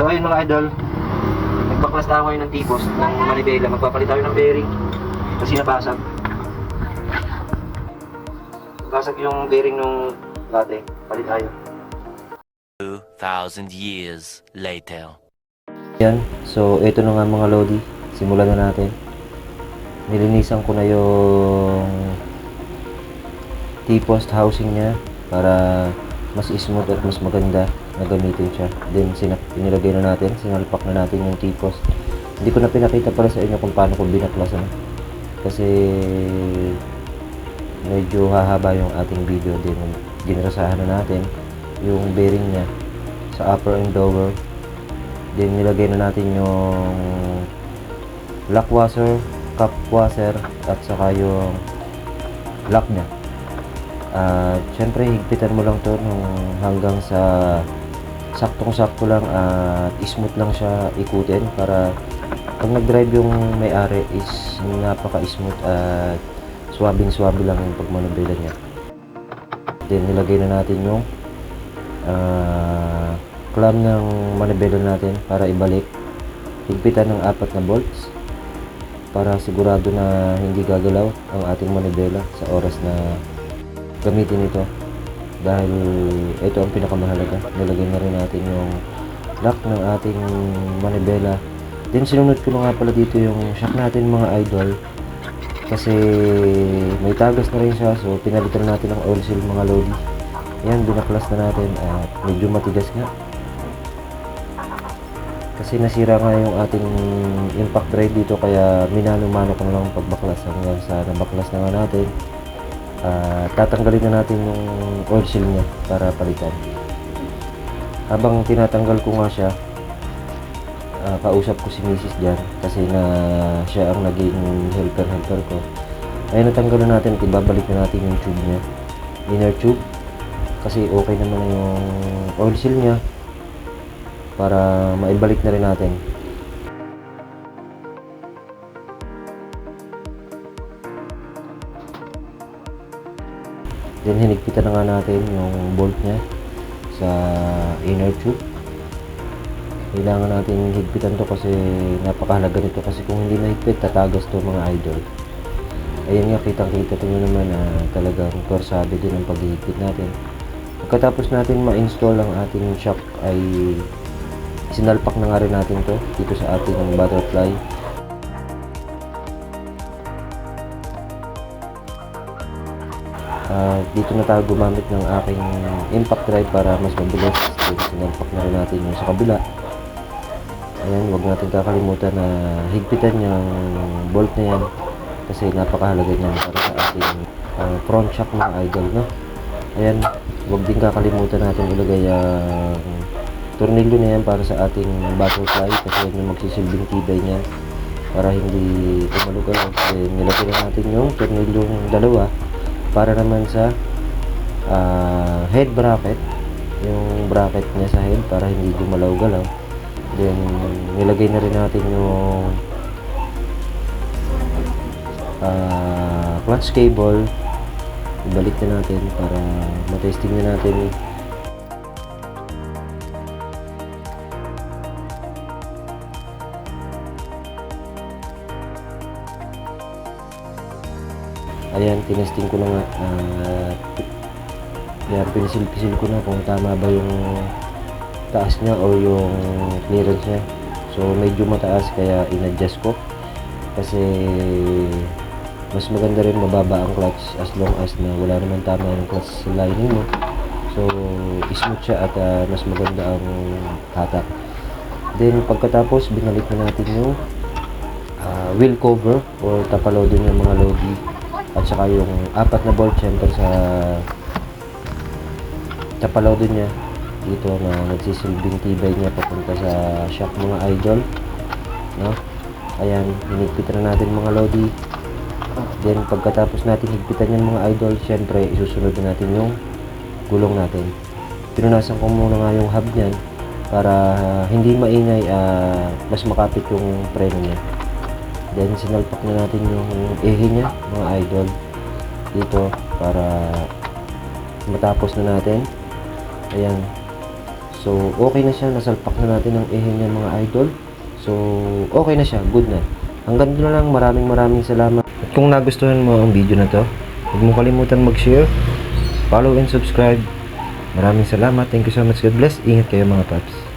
So ayun mga idol, nagbaklas tayo ngayon ng tipos ng manibela. Magpapalit tayo ng bearing kasi nabasag. Nabasag yung bearing nung dati. Palit tayo. 2,000 years later. Yan. So, ito na nga mga Lodi. Simulan na natin. Nilinisan ko na yung T-post housing niya para mas smooth at mas maganda na gamitin siya. Then, sinap inilagay na natin. Sinalpak na natin yung T-post. Hindi ko na pinakita pala sa inyo kung paano ko binaklasan. Kasi medyo hahaba yung ating video din. Ginarasahan na natin yung bearing niya sa upper and lower Then nilagay na natin yung lock washer, cup washer, at saka yung lock niya. At syempre higpitan mo lang to hanggang sa saktong-sakto lang at smooth lang siya ikutin para pag nag-drive yung may-ari is napaka-smooth at swabing-swabe lang yung pagmanubela niya. Then nilagay na natin yung ah clamp ng manibela natin para ibalik. Higpitan ng apat na bolts para sigurado na hindi gagalaw ang ating manibela sa oras na gamitin ito. Dahil ito ang pinakamahalaga. Nilagay na rin natin yung lock ng ating manibela. Then sinunod ko nga pala dito yung shock natin mga idol. Kasi may tagas na rin siya so pinalitan natin ng oil seal mga lodi. Yan, binaklas na natin at medyo matigas nga. Kasi nasira nga yung ating impact drive dito kaya minano-mano ko na lang pagbaklas hanggang sa nabaklas na nga natin. Ah, tatanggalin na natin yung oil seal niya para palitan. Habang tinatanggal ko nga siya, ah, kausap ko si Mrs. dyan kasi na siya ang naging helper-helper ko. Ay natanggal na natin at ibabalik na natin yung tube niya. Inner tube. Kasi okay naman na yung oil seal niya para maibalik na rin natin. Then hinigpitan na nga natin yung bolt niya sa inner tube. Kailangan natin higpitan to kasi napakahalaga nito kasi kung hindi mahigpit tatagas to mga idol. Ayan nga kitang kita nyo naman na talagang torsado din ang paghihigpit natin. Pagkatapos natin ma-install ang ating shock ay sinalpak na nga rin natin to dito sa ating butterfly Ah, dito na tayo gumamit ng aking impact drive para mas mabilis. Then, sinalpak na rin natin yung sa kabila. Ayan wag natin kakalimutan na higpitan yung bolt na yan kasi napakahalaga niyan para sa ating ah, front shock mga idol no? Ayan wag din kakalimutan natin ilagay ang tornilyo na yan para sa ating butterfly kasi yan yung magsisilbing tibay niya para hindi umalugalaw then nilagay na natin yung tornilyong dalawa para naman sa ah, head bracket yung bracket niya sa head para hindi gumalaw-galaw then nilagay na rin natin yung ah, clutch cable. Ibalik na natin para matesting na natin ayan tinesting ko na nga at yan pinisil-pisil ko na kung tama ba yung taas niya o yung clearance niya. So medyo mataas kaya in-adjust ko. Kasi mas maganda rin mababa ang clutch as long as na wala naman tama yung clutch lining mo. So smooth siya at ah, mas maganda ang hatak then pagkatapos binalik na natin yung ah, wheel cover or tapalodo ng mga lodi at saka yung apat na bolt syempre sa tapalodo niya. Dito na nagsisilbing tibay niya papunta sa shock mga idol. No? Ayan hinigpitan na natin mga lodi. Then pagkatapos natin higpitan yan mga idol syempre isusunod na natin yung gulong natin. Pinunasan ko muna nga yung hub niyan para hindi maingay ah, mas makapit yung preno niya Then sinalpak na natin yung ehe niya, mga idol. Dito para matapos na natin. Ayan. So, okay na siya. Nasalpak na natin ang ehe niya mga idol. So, okay na siya. Good na. Hanggang doon na lang. Maraming maraming salamat. At kung nagustuhan mo ang video na to, huwag mo kalimutan mag-share, follow and subscribe. Maraming salamat. Thank you so much. God bless. Ingat kayo mga paps.